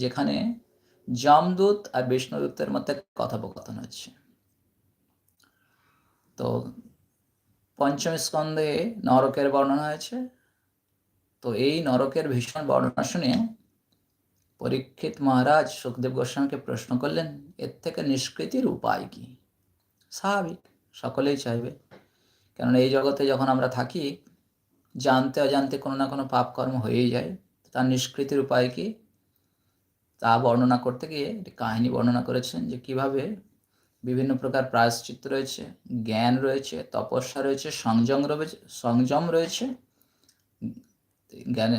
যেখানে যমদূত আর বিষ্ণুদূতের মধ্যে কথোপকথন হচ্ছে। তো পঞ্চম স্কন্ধে নরকের বর্ণনা হয়েছে। তো এই নরকের ভীষণ বর্ণনা শুনে পরীক্ষিত মহারাজ সুখদেব গোস্বামীকে প্রশ্ন করলেন, এর থেকে নিষ্কৃতির উপায় কি? স্বাভাবিক, সকলেই চাইবে। কেননা এই জগতে যখন আমরা থাকি, জানতে অজান্তে কোনো না কোনো পাপ কর্ম হয়েই যায়। তার নিষ্কৃতির উপায় কি? তা বর্ণনা করতে গিয়ে একটি কাহিনী বর্ণনা করেছেন যে কীভাবে বিভিন্ন প্রকার প্রায়শ্চিত্ত রয়েছে জ্ঞান রয়েছে তপস্যা রয়েছে সংযম রয়েছে সংযম রয়েছে জ্ঞানে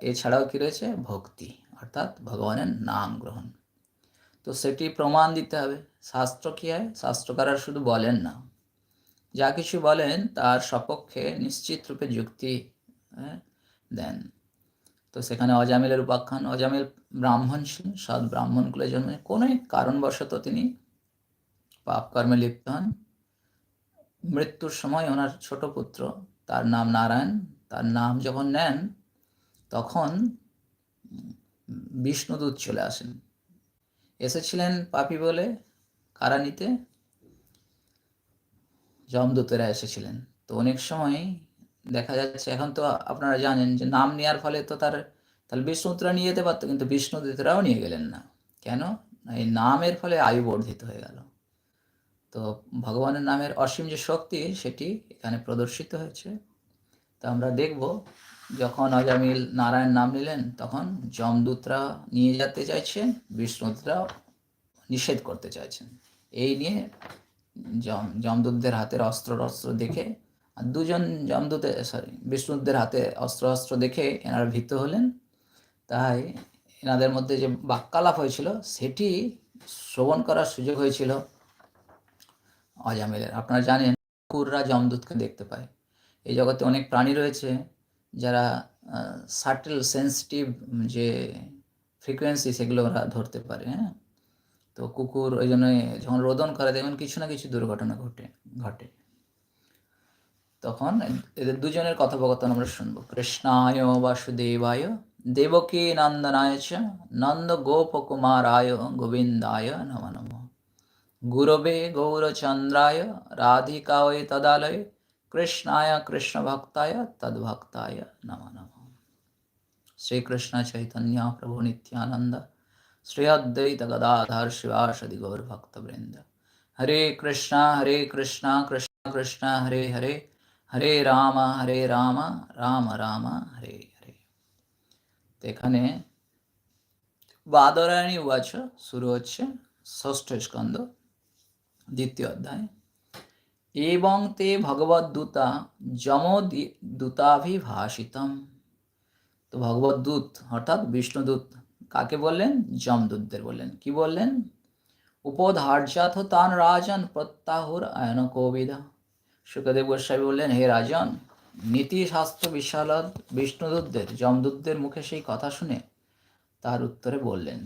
এছাড়াও কি রয়েছে? ভক্তি অর্থাৎ ভগবানের নাম গ্রহণ। তো সেটি প্রমাণ দিতে হবে। শাস্ত্র কী হয়? শাস্ত্রকাররা শুধু বলেন না। যা কিছু বলেন তার সপক্ষে নিশ্চিত রূপে যুক্তি হ্যাঁ, দেন। তো সেখানে অজামিলের উপাখ্যান, অজামিল ব্রাহ্মণ ছিলেন সৎ ব্রাহ্মণকুলে জন্মে। কোনো কারণবশত তিনি পাপ কর্মে লিপ্ত হন। মৃত্যুর সময় ওনার ছোট পুত্র, তার নাম নারায়ণ, তার নাম যখন নেন, তখন বিষ্ণুদূত চলে আসেন। এসেছিলেন পাপি বলে কারা নিতে যমদূতেরা এসেছিলেন। তো অনেক সময় দেখা যাচ্ছে, এখন তো আপনারা জানেন যে নাম নেওয়ার ফলে তো তার, তাহলে বিষ্ণুদূতরা নিয়ে যেতে পারতো, কিন্তু বিষ্ণুদূতরাও নিয়ে গেলেন না। কেন? এই নামের ফলে আয়ু বর্ধিত হয়ে গেল। তো ভগবানের নামের অসীম যে শক্তি, সেটি এখানে প্রদর্শিত হয়েছে। তো আমরা দেখব, যখন অজামিল নারায়ণ নাম নিলেন, তখন যমদূতরা নিয়ে যেতে চাইছেন, বিষ্ণুদূতরা নিষেধ করতে চাইছেন। এই নিয়ে যম, যমদূতদের হাতের অস্ত্র অস্ত্র দেখে আর দুজন যমদূতে সরি বিষ্ণুদের হাতে অস্ত্র অস্ত্র দেখে এনারা ভীত হলেন। তাই এনাদের মধ্যে যে বাক্যালাপ হয়েছিল, সেটি শ্রবণ করার সুযোগ হয়েছিল অজামিলের। আপনারা জানেন কুকুররা যমদূতকে দেখতে পায়। এই জগতে অনেক প্রাণী রয়েছে যারা সাটেল সেন্সিটিভ যে ফ্রিকোয়েন্সি সেগুলো ওরা ধরতে পারে হ্যাঁ? তো কুকুর ওই জন্য যখন রোদন করে, দেখবেন কিছু না কিছু দুর্ঘটনা ঘটে ঘটে। তখন এদের দুজনের কথোপকথন আমরা শুনব। কৃষ্ণায় বাসুদেবায়, দেবকী নন্দনায় চ নন্দ গোপকুমারায় গোবিন্দায় নম নম। গুরবে গৌরচন্দ্রায় রাধিকায় তদালয়, কৃষ্ণায় কৃষ্ণভক্তায় তদ্ভক্তায় নম নম। শ্রীকৃষ্ণ চৈতন্য প্রভু নিত্যানন্দ, শ্রী অদ্বৈত গদাধর শিবাসদি গৌর ভক্তবৃন্দ হরে কৃষ্ণ হরে কৃষ্ণ কৃষ্ণ কৃষ্ণ, হরে হরে। হরে রাম হরে রাম রাম রাম, হরে হরে। তো এখানে বাদরায়ণী উবাচ শুরু হচ্ছে ষষ্ঠ স্কন্দ দ্বিতীয় অধ্যায়। এবং তে ভগবদ্দূতা যম দূতাভিভাষিতম। তো ভগবদ্দূত অর্থাৎ বিষ্ণুদূত কাকে বললেন? যমদূতদের বললেন। কি বললেন? উপধার্যাথ তান রাজন প্রত্যাহুর আয়ন কবিদা। সুখদেব গোস্বামী বললেন, হে রাজন নীতিশাস্ত্র বিশালদ, বিষ্ণুদূতদের, যমদূতদের মুখে সেই কথা শুনে তার উত্তরে বললেন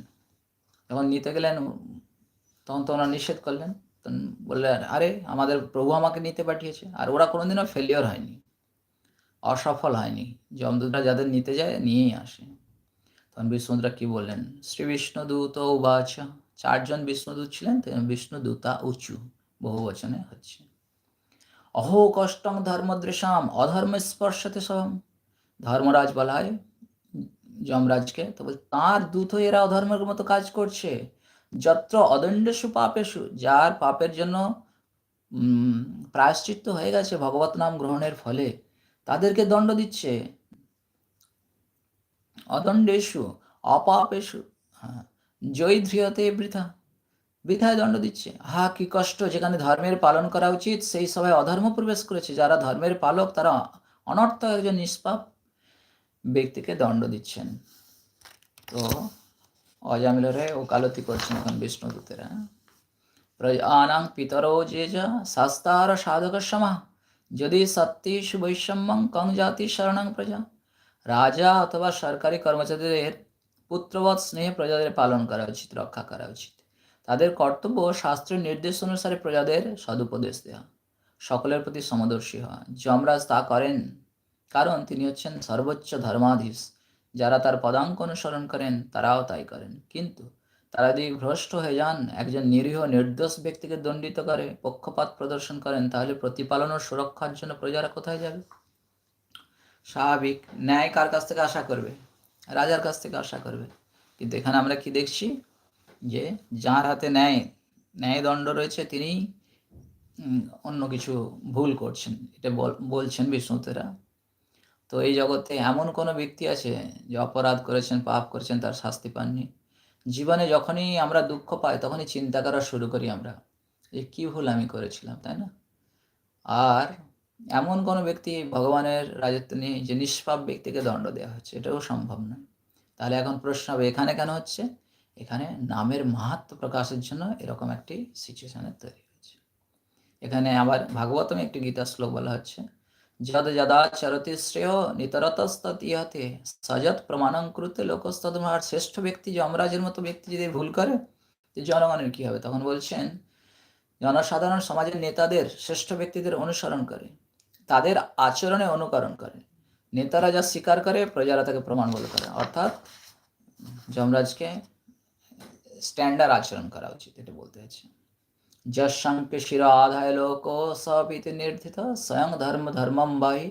যখন নিতে গেলেন, তখন তো ওনারা নিষেধ করলেন। তখন বললেন, আরে, আমাদের প্রভু আমাকে নিতে পাঠিয়েছে, আর ওরা কোনোদিনও ফেলিওর হয়নি, অসফল হয়নি। যমদূতরা যাদের নিতে যায়, নিয়েই আসে। তখন বিষ্ণুদূতরা কি বললেন, শ্রী বিষ্ণুদূত উবাচ, চারজন বিষ্ণুদূত ছিলেন বিষ্ণুদূতা উঁচু, বহু বচনে হচ্ছে। অহো কষ্টং ধর্মদৃশাম, অধর্ম স্পর্শতে সহম। ধর্মরাজ বলা হয় যমরাজকে। তো বল তাঁর দূত এরা অধর্মের মতো কাজ করছে। যত্র অদণ্ডেশু পাপেশু যার পাপের জন্য প্রায়শ্চিত্ত হয়ে গেছে ভগবত নাম গ্রহণের ফলে, তাদেরকে দণ্ড দিচ্ছে। অদণ্ডেশু অপাপেশু হ্যাঁ জয়ধ্রিয়তে বৃথা। বৃথায় দণ্ড দিচ্ছে। হা কি কষ্ট! যেখানে ধর্মের পালন করা উচিত, সেই সবাই অধর্ম প্রবেশ করেছে। যারা ধর্মের পালক, তারা অনর্থ একজন নিষ্পাপ ব্যক্তিকে দণ্ড দিচ্ছেন। তো অজামিলরে ওকালতি করছেন এখন বিষ্ণুদূতেরা প্রজানাং পিতরো যে যা শাস্তার সাধক সমা। যদি সত্যি বৈষম্যং কং জাতি শরণাং প্রজা। রাজা অথবা সরকারি কর্মচারীদের পুত্রবৎ স্নেহে প্রজাদের পালন করা উচিত, রক্ষা করা উচিত। তাদের কর্তব্য শাস্ত্রের নির্দেশ অনুসারে প্রজাদের সদুপদেশ দেওয়া সকলের প্রতি সমদর্শী হওয়া। যমরাজ তা করেন কারণ তিনি হচ্ছেন সর্বোচ্চ ধর্মাধীশ। যারা তার পদাঙ্ক অনুসরণ করেন, তারাও তাই করেন। কিন্তু তারা যদি ভ্রষ্ট হয়ে যান, একজন নিরীহ, নির্দোষ ব্যক্তিকে দণ্ডিত করে, পক্ষপাত প্রদর্শন করেন, তাহলে প্রতিপালন ও সুরক্ষার জন্য প্রজারা কোথায় যাবে? স্বাভাবিক। ন্যায় কার কাছ থেকে আশা করবে? রাজার কাছ থেকে আশা করবে। কিন্তু এখানে আমরা কি দেখছি? যে যার হাতে ন্যায়, ন্যায়দণ্ড রয়েছে তিনি অন্য কিছু ভুল করছেন। এটা বলছেন বিষ্ণুতেরা। তো এই জগতে এমন কোনো ব্যক্তি আছে যে অপরাধ করেছেন, পাপ করেছেন, তার শাস্তি পাননি। জীবনে যখনই আমরা দুঃখ পাই, তখনই চিন্তা করা শুরু করি আমরা যে কী ভুল আমি করেছিলাম, তাই না? আর এমন কোনো ব্যক্তি ভগবানের রাজত্ব নিয়ে যে নিষ্পাপ ব্যক্তিকে দণ্ড দেওয়া হচ্ছে, এটাও সম্ভব নয়। তাহলে এখন প্রশ্ন হবে, এখানে কেন হচ্ছে? এখানে নামের মাহাত্ম প্রকাশের জন্য এরকম একটি সিচুয়েশনের তৈরি হয়েছে। এখানে আবার ভাগবতম একটি গীতা শ্লোক বলা হচ্ছে, যদ যদা চরতি শ্রেয় নিতরতস্ততিহতে সজত প্রমাণঙ্কৃত লোকস্তদমার শ্রেষ্ঠ ব্যক্তি যমরাজের মতো ব্যক্তি যদি ভুল করে জনগণের কি হবে? তখন বলছেন, জনসাধারণ সমাজের নেতাদের শ্রেষ্ঠ ব্যক্তিদের অনুসরণ করে, তাদের আচরণে অনুকরণ করে। নেতারা যা স্বীকার করে, প্রজারা তাকে প্রমাণ বলে করে। অর্থাৎ যমরাজকে স্ট্যান্ডার্ড আচরণ করা উচিত, এটা বলতে চাইছি। যশঙ্কে শিরাধায় লোক সপিতি নির্ধিত, স্বয়ং ধর্ম ধর্মম বাহি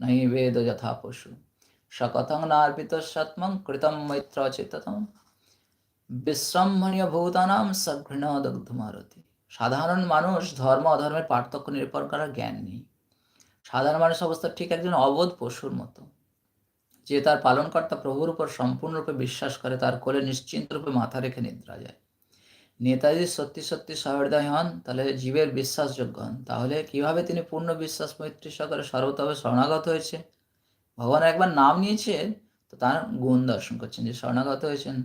নহি বেদ যথা পশু। সকথং নার্পিত সত্মং কৃতম মৈত্র চিত্ততম বিশ্রম্ভণীয় ভূতানাম সঘৃণ দগ্ধমারতি। সাধারণ মানুষ ধর্ম অধর্মের পার্থক্য নিরূপণ করার জ্ঞান নেই। সাধারণ মানুষ অবস্থা ঠিক একজন অবোধ পশুর মতো। যে তার পালনকর্তা প্রভুর উপর সম্পূর্ণরূপে বিশ্বাস করে, তার কোলে নিশ্চিন্ত রূপে মাথা রেখে নিদ্রা যায়। নেতাজি সত্যি সত্যি সহৃদয় হন, তাহলে জীবের বিশ্বাসযোগ্য হন। তাহলে কীভাবে তিনি পূর্ণ বিশ্বাস মৈত্রী সহকারে সর্বতভাবে শরণাগত হয়েছে ভগবান একবার নাম নিয়েছে তো তার গুণ দর্শন করছেন যে শরণাগত হয়েছেন।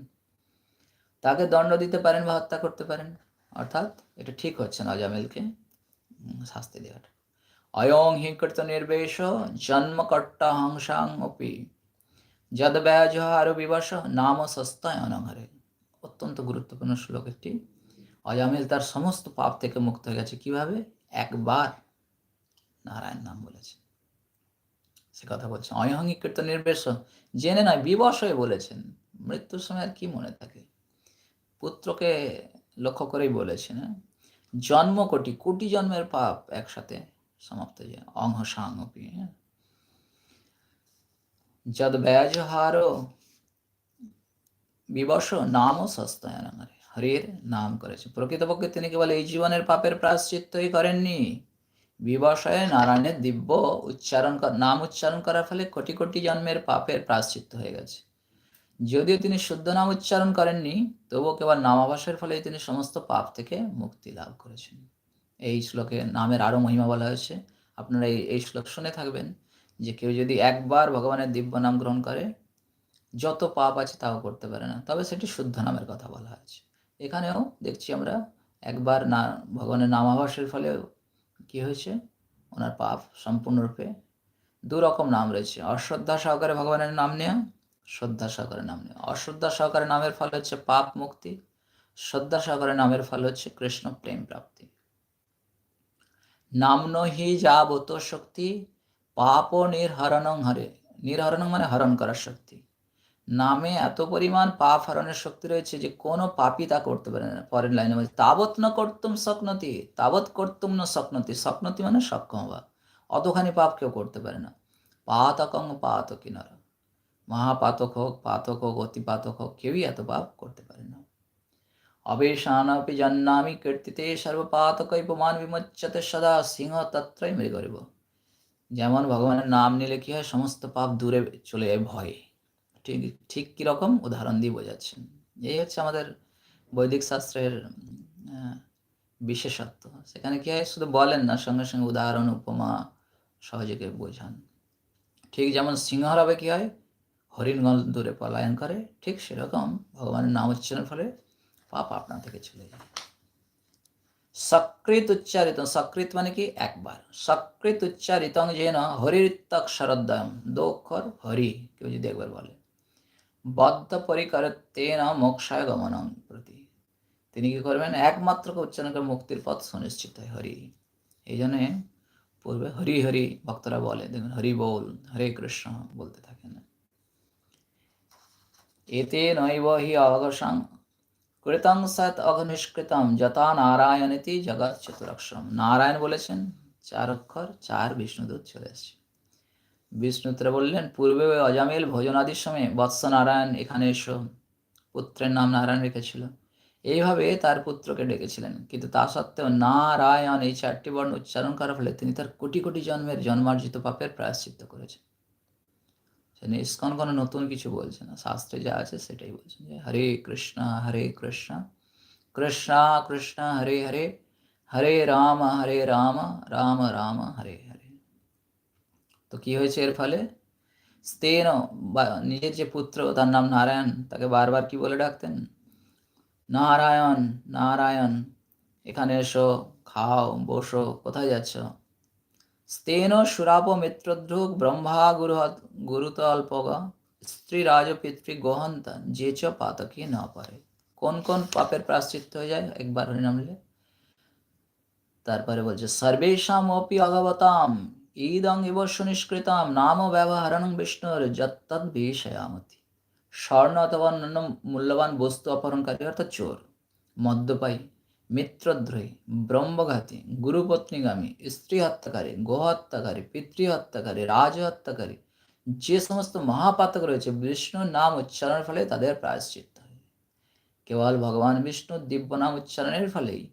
তাকে দণ্ড দিতে পারেন বা হত্যা করতে পারেন, অর্থাৎ এটা ঠিক হচ্ছে না অজামিলকে। শাস্তি দেওয়াটা। অয়ং হিকৃত নির্বেশ জন্মকর্তা হংসাং অপি। যদ ব্যাজহার বিবশ নাম সস্তায় অনঘরে অত্যন্ত গুরুত্বপূর্ণ শ্লোক একটি। অজামিল তার সমস্ত পাপ থেকে মুক্ত হয়ে গেছে কীভাবে? একবার নারায়ণ নাম বলেছে। সে কথা বলছে অয়হঙ্গীকৃত নির্বেশ জেনে নয় বিবশ হয়ে বলেছেন। মৃত্যুর সময় আর কি মনে থাকে? পুত্রকে লক্ষ্য করেই বলেছেন হ্যাঁ? জন্ম কোটি কোটি জন্মের পাপ একসাথে সমাপ্ত যায়। অঙ্গ সাঙ্গপি হ্যাঁ? যদ ব্যাজহার বিবশ নামও সস্তায়ন হরির নাম করেছে প্রকৃতপক্ষে তিনি কেবল এই জীবনের পাপের প্রাশ্চিত্যই করেননি বিবশয়ে নারায়ণের দিব্য উচ্চারণ নাম উচ্চারণ করার ফলে কোটি কোটি জন্মের পাপের প্রাশ্চিত্য হয়ে গেছে যদিও তিনি শুদ্ধ নাম উচ্চারণ করেননি তবুও কেবল নামাভাসের ফলে তিনি সমস্ত পাপ থেকে মুক্তি লাভ করেছেন এই শ্লোকে নামের আরও মহিমা বলা হয়েছে। আপনারা এই শ্লোক শুনে থাকবেন। যে কেউ যদি একবার ভগবানের দিব্য নাম গ্রহণ করে, যত পাপ আছে তাও করতে পারে না। তবে সেটি শুদ্ধ নামের কথা বলা হয়েছে। এখানেও দেখছি আমরা একবার না, ভগবানের নামাভাসের ফলে কি হয়েছে? ওনার পাপ সম্পূর্ণরূপে দু রকম নাম রয়েছে। অশ্রদ্ধা সহকারে ভগবানের নাম নেওয়া শ্রদ্ধা সহকারে নাম নেওয়া অশ্রদ্ধা সহকারে নামের ফল হচ্ছে পাপ মুক্তি, শ্রদ্ধা সহকারে নামের ফল হচ্ছে কৃষ্ণ প্রেম প্রাপ্তি। নামন হি যাবত শক্তি পাপ নির্হরণং হরে। নির্হরণং মানে হরণ করার শক্তি। নামে এত পরিমাণ পাপ হরণের শক্তি রয়েছে যে কোনো পাপই তা করতে পারে না। পরের লাইনে বলছে, তাবৎ ন করতুম স্বপ্নতি, তাবৎ করতুম ন স্বপ্নতি। স্বপ্নতি মানে সক্ষম হওয়া। অতখানি পাপ কেউ করতে পারে না। পাতকং পাত কিনার মহাপাতক হোক, পাতক হোক, অতিপাতক হোক, কেউই এত পাপ করতে পারে না। অবেশানপি জন্নামি কীর্তিতে সর্বপাতকৈপমান বিমোচ্যতে সদা সিংহ তত্রই মৃগরিব। যেমন ভগবানের নাম নিলে কি হয়? সমস্ত পাপ দূরে চলে যায়, ভয়ে। ঠিক ঠিক কীরকম? উদাহরণ দিয়ে বোঝাচ্ছেন। এই হচ্ছে আমাদের বৈদিক শাস্ত্রের বিশেষত্ব। সেখানে কি হয়? শুধু বলেন না, সঙ্গে সঙ্গে উদাহরণ, উপমা সহযোগে বোঝান। ঠিক যেমন সিংহরাবে কি হয়? হরিণগল দূরে পলায়ন করে, ঠিক সেরকম ভগবানের নাম উচ্চারণের ফলে পাপ আপনার থেকে চলে যায়। সকৃত উচ্চারিত, সকৃত মানে কি? একবার। সকৃত উচ্চারিত যেন হরিতক শরদ্দয়ম দো অক্ষর হরি, কেউ যদি একবার বলে। বদ্ধ পরিকরতেন মোক্ষায় গমনং প্রতি। তিনি কি করবেন? একমাত্র উচ্চারণ করে মুক্তির পথ সুনিশ্চিত হয় হরি। এই জন্য পূর্বে হরি হরি ভক্তরা বলে, দেখুন, হরি বল, হরে কৃষ্ণ বলতে থাকেন। এতে নৈব হি অবগসাং কৃতং সৎ অঘনিষ্কৃতম, যথা নারায়ণীতি জগৎ চতুরক্ষরম নারায়ণ বলেছেন, চার অক্ষর, চার বিষ্ণুদূত চলে এসছে বিষ্ণুত্রা বললেন, পূর্বে অজামিল ভোজনাদির সময় বৎস নারায়ণ এখানে এসো। পুত্রের নাম নারায়ণ রেখেছিল। এইভাবে তার পুত্রকে ডেকেছিলেন। কিন্তু তা সত্ত্বেও নারায়ণ এই চারটি বর্ণ উচ্চারণ করার ফলে তিনি তার কোটি কোটি জন্মের জন্মার্জিত পাপের প্রায়শ্চিত্ত করেছেন। ইস্কন কোনো নতুন কিছু বলছে না। শাস্ত্রে যা আছে সেটাই বলছেন যে, হরে কৃষ্ণ হরে কৃষ্ণ কৃষ্ণ কৃষ্ণ, হরে হরে হরে রাম হরে রাম রাম রাম, হরে হরে। তো কি হয়েছে এর ফলে? স্তেন নিজের যে পুত্র, তার নাম নারায়ণ, তাকে বারবার কি বলে ডাকতেন? নারায়ণ নারায়ণ, এখানে এসো, খাও, বসো, কোথায় যাচ্ছ? স্তেন সুরাপ মিত্রদ্রুগ ব্রহ্মা গুরু গুরুতল্পগ। স্ত্রী রাজ পিতৃ গোহন্তা যে চ পাতকি না পারে। কোন কোন পাপের প্রাশ্চিত্য হয়ে যায়? একবার হরিনামলে তারপরে বলছে সর্বেশাম অপি অগবতাম ঈদং ইব সুনিষ্কৃতাম, নাম ব্যবহারণ বিষ্ণুর যত্তদ বিষয়ামতি স্বর্ণ অথবা অন্যান্য মূল্যবান বস্তু অপহরণকারী অর্থাৎ চোর, মদ্যপায়ী। মিত্রদ্রোহী, ব্রহ্মঘাতী, গুরুপত্নীগামী স্ত্রী হত্যাকারী গোহত্যাকারী পিতৃ হত্যাকারী রাজ হত্যাকারী যে সমস্ত মহাপাতক রয়েছে, বিষ্ণুর নাম উচ্চারণের ফলে তাদের প্রায়শ্চিত্ত হয়। কেবল ভগবান বিষ্ণুর দিব্য নাম উচ্চারণের ফলেই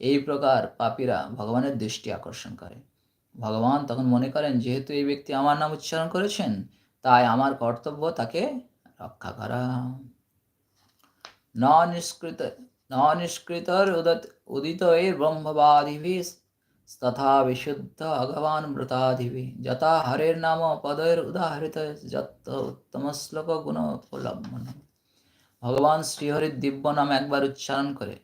এই প্রকার পাপীরা ভগবানের দৃষ্টি আকর্ষণ করে। ভগবান তখন মনে করেন, যেহেতু এই ব্যক্তি আমার নাম উচ্চারণ করেছেন, তাই আমার কর্তব্য তাকে রক্ষা করা। ন নিষ্কৃত ন নিষ্কৃতর উদত তথা বিশুদ্ধ ভগবান মৃতাধিভি যথা হরের নাম পদের উদাহরিত যত উত্তম শ্লোক গুণ উপলব্ধন ভগবান শ্রীহরির দিব্য নাম একবার উচ্চারণ করে।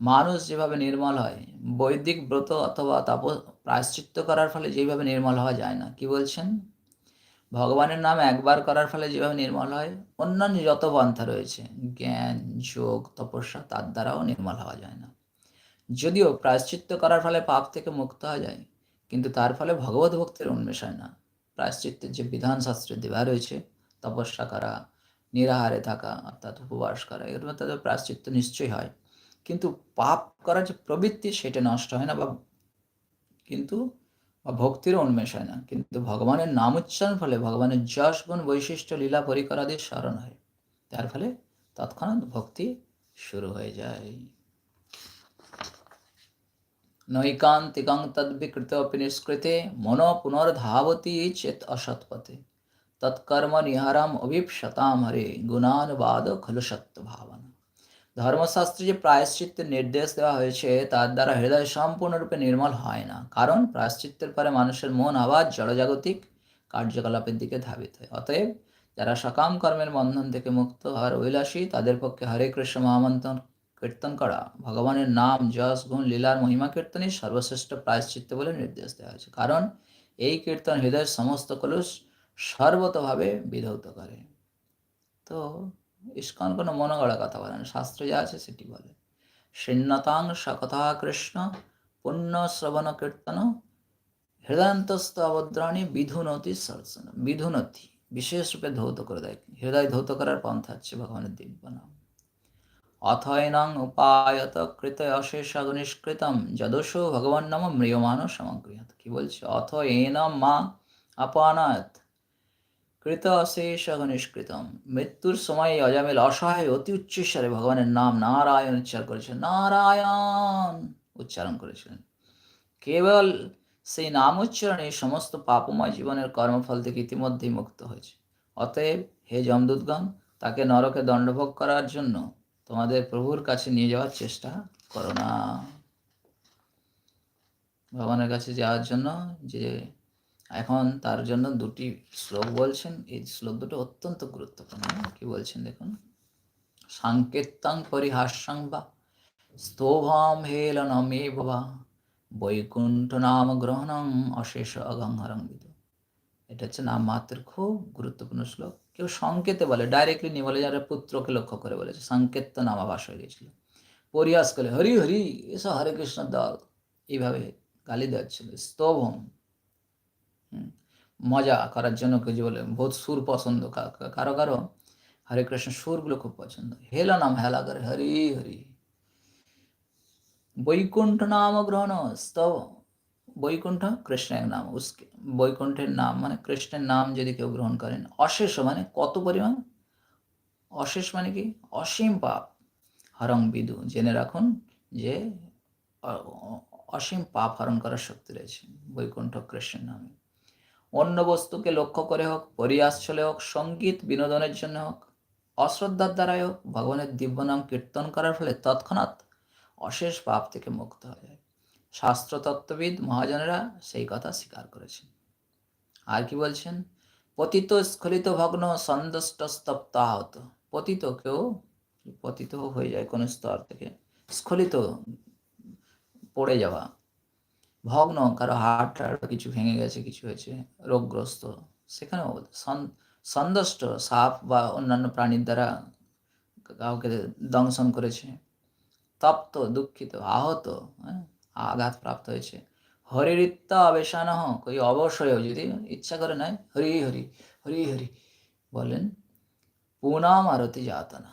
মানুষ যেভাবে নির্মল হয়, বৈদিক ব্রত অথবা তাপ প্রায়শ্চিত্ত করার ফলে যেভাবে নির্মল হওয়া যায় না। কি বলছেন? ভগবানের নাম একবার করার ফলে যেভাবে নির্মল হয় অন্যান্য যত পন্থা রয়েছে। জ্ঞান, যোগ, তপস্যা তার দ্বারাও নির্মল হওয়া যায় না। যদিও প্রায়শ্চিত্ত করার ফলে পাপ থেকে মুক্ত হওয়া যায়, কিন্তু তার ফলে ভগবত ভক্তির উন্মেষ হয় না। প্রায়শ্চিত্তের যে বিধান শাস্ত্রের দেওয়া রয়েছে, তপস্যা করা, নিরাহারে থাকা, অর্থাৎ উপবাস করা এর মধ্যে প্রায়শ্চিত্ত নিশ্চয়ই হয়। কিন্তু পাপ করার যে প্রবৃত্তি, সেটা নষ্ট হয় না বা কিন্তু বা ভক্তিরও উন্মেষ হয় না। কিন্তু ভগবানের নাম উচ্চারণ ফলে ভগবানের যশ গুণ বৈশিষ্ট্য, লীলা পরিকরাদির স্মরণ হয়। তার ফলে তৎক্ষণাৎ ভক্তি শুরু হয়ে যায়। নৈকান্তিকং তদ্বিকৃত নিষ্কৃতে মন পুনর্ধাবতি চেত অসৎপথে। তৎকর্ম নিহারাম অভিপশতাম হরে, গুণানুবাদ খলু সত্য ভাবনা। ধর্মশাস্ত্রে যে প্রায়শ্চিত্তের নির্দেশ দেওয়া হয়েছে, তার দ্বারা হৃদয় সম্পূর্ণরূপে নির্মল হয় না। কারণ প্রায়শ্চিত্তের পরে মানুষের মন আবার জড়জাগতিক কার্যকলাপের দিকে ধাবিত হয়। অতএব যারা সকাম কর্মের বন্ধন থেকে মুক্ত হওয়ার অভিলাষী, তাদের পক্ষে হরে কৃষ্ণ মহামন্ত্রণ কীর্তন করা, ভগবানের নাম, যশ, গুণ, লীলার মহিমা কীর্তনই সর্বশ্রেষ্ঠ প্রায়শ্চিত্ত বলে নির্দেশ দেওয়া হয়েছে। কারণ এই কীর্তন হৃদয়ের সমস্ত কলুষ সর্বতভাবে বিধৌত করে। তো ইস্কন কোনো মনোগড়া কথা বলে না শাস্ত্রে যা আছে সেটি বলে। শৃণ্যতাং সকথা কৃষ্ণ, পুণ্য শ্রবণ কীর্তন, হৃদয়ন্তস্থ অবদ্রাণী বিধুনতি সরসন বিধুনতি, বিশেষ রূপে ধৌত করে দেয়। হৃদয় ধৌত করার পন্থা হচ্ছে ভগবানের দিব্য নাম। অথয়নং উপায়ত কৃত অশেষ নিষ্কৃতম যদোষ ভগবান নাম ম্রিয়মান সমগ্রিয়ত। কি বলছে? অথ এনম মা আপানায়ত। কৃত অশেষ নিষ্কৃতম মৃত্যুর সময় অজামিল অসহায় অতি উচ্চস্বরে ভগবানের নাম নারায়ণ উচ্চার করেছেন নারায়ণ উচ্চারণ করেছিলেন কেবল সেই নাম উচ্চারণে সমস্ত পাপময় জীবনের কর্মফল থেকে ইতিমধ্যেই মুক্ত হয়েছে। অতএব হে যমদূতগণ, তাকে নরকে দণ্ডভোগ করার জন্য তোমাদের প্রভুর কাছে নিয়ে যাওয়ার চেষ্টা করো না। ভগবানের কাছে যাওয়ার জন্য যে এখন তার জন্য দুটি শ্লোক বলছেন। এই শ্লোক দুটো অত্যন্ত গুরুত্বপূর্ণ। কি বলছেন দেখুন? সাংকেতাং পরিহাস্যাং বা স্তোভাম হেলনমে বাবা বৈকুণ্ঠ নাম গ্রহণং অশেষ অগংহরঙ্গিত এটা হচ্ছে নাম মাত্রের খুব গুরুত্বপূর্ণ শ্লোক। কেউ সংকেতে বলে ডাইরেক্টলি নিয়ে বলে যারা পুত্রকে লক্ষ্য করে বলেছে। সংকেত তো নামাবাস হয়ে গেছিল পরিহাস করে হরি হরি এসব হরে কৃষ্ণ, দল। এইভাবে গালি দেওয়াচ্ছিল স্তবম মজা করার জন্য কিছু বলে, বহুত সুর পছন্দ কারও কারও হরে কৃষ্ণ সুরগুলো খুব পছন্দ। হেলা নাম হেলা করে হরি হরি। বৈকুণ্ঠ নাম গ্রহণ স্তব। বৈকুণ্ঠ কৃষ্ণের নাম, উসকে, বৈকুণ্ঠের নাম মানে কৃষ্ণের নাম যদি কেউ গ্রহণ করেন, অশেষ মানে কত পরিমাণ? অশেষ মানে কি? অসীম পাপ। হরং বিদু, জেনে রাখুন যে অসীম পাপ হরণ করার শক্তি রয়েছে। বৈকুণ্ঠ কৃষ্ণের নামে। অন্য বস্তুকে লক্ষ্য করে হোক পরিয়াস চলে হোক, সংগীত বিনোদনের জন্য হোক, অশ্রদ্ধার দ্বারাই হোক, ভগবানের দিব্য নাম কীর্তন করার ফলে তৎক্ষণাৎ অশেষ পাপ থেকে মুক্ত হয়ে যায়। শাস্ত্র তত্ত্ববিদ মহাজনেরা সেই কথা স্বীকার করেছেন। আর কি বলছেন? পতিত স্খলিত ভগ্ন সন্দষ্ট স্তপ্ত আহত পতিত কেউ পতিত হয়ে যায় কোনো স্তর থেকে। স্খলিত পড়ে যাওয়া। ভগ্ন কারও হাট টাট কিছু ভেঙে গেছে, কিছু হয়েছে, রোগগ্রস্ত। সেখানেও সন্দষ্ট সাপ বা অন্যান্য প্রাণীর দ্বারা কাউকে দংশন করেছে। তপ্ত, দুঃখিত, আহত হ্যাঁ আঘাত প্রাপ্ত হয়েছে। হরিরিত্য আবেশান কই অবশ্যই যদি ইচ্ছা করে নাই, হরি হরি হরি হরি বলেন, পুনাম আরতি যাতনা।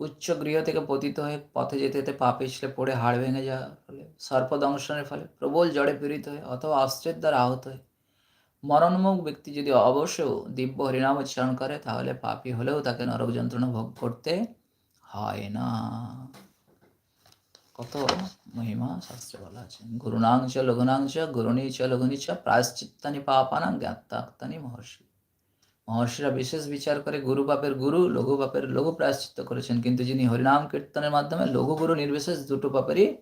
উচ্চ গৃহ থেকে পতিত হয়ে পথে যেতে যেতে পা পিছলে পড়ে হাড় ভেঙে যাওয়ার ফলে, সর্পদংশনের ফলে প্রবল জড়ে পীড়িত হয়ে অথবা অস্ত্রের দ্বারা আহত হয়ে। মরণমুখ ব্যক্তি যদি অবশ্য দিব্য হরিনাম উচ্চারণ করে, তাহলে পাপি হলেও তাকে নরক যন্ত্রণা ভোগ করতে হয় না। কত মহিমা শাস্ত্রে বলা আছে। গুরুনাংশ লঘুনাংশ গুরুণী চ লঘুনি চ, প্রায়শ্চিত্তানি পাপানাং জ্ঞাতাক্তানি মহর্ষি। মহর্ষিরা বিশেষ বিচার করে গুরু বাপের গুরু, লঘু বাপের লঘু প্রায়শ্চিত করেছেন। কিন্তু যিনি হরিনাম কীর্তনের মাধ্যমে লঘু গুরু নির্বিশেষ দুটো পাপেরই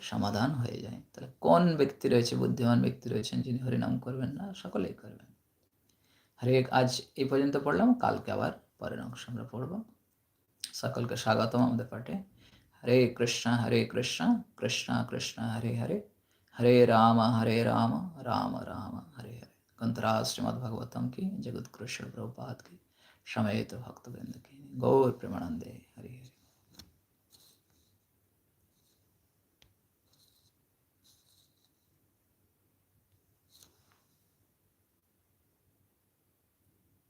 সমাধান হয়ে যায়। তাহলে কোন ব্যক্তি রয়েছে, বুদ্ধিমান ব্যক্তি রয়েছেন যিনি হরিনাম করবেন না? সকলেই করবেন। হরে, আজ এই পর্যন্ত পড়লাম। কালকে আবার পরের অংশ আমরা পড়ব। সকলকে স্বাগতম আমাদের পাঠে। হরে কৃষ্ণ হরে কৃষ্ণ কৃষ্ণ কৃষ্ণ, হরে হরে। হরে রাম হরে রাম রাম রাম, হরে হরে। कंतराज श्रीमद भगवतम की जगत कृष्ण प्रभुपाद की समेत भक्तवृंद की गौर प्रेमानंदे हरे हरे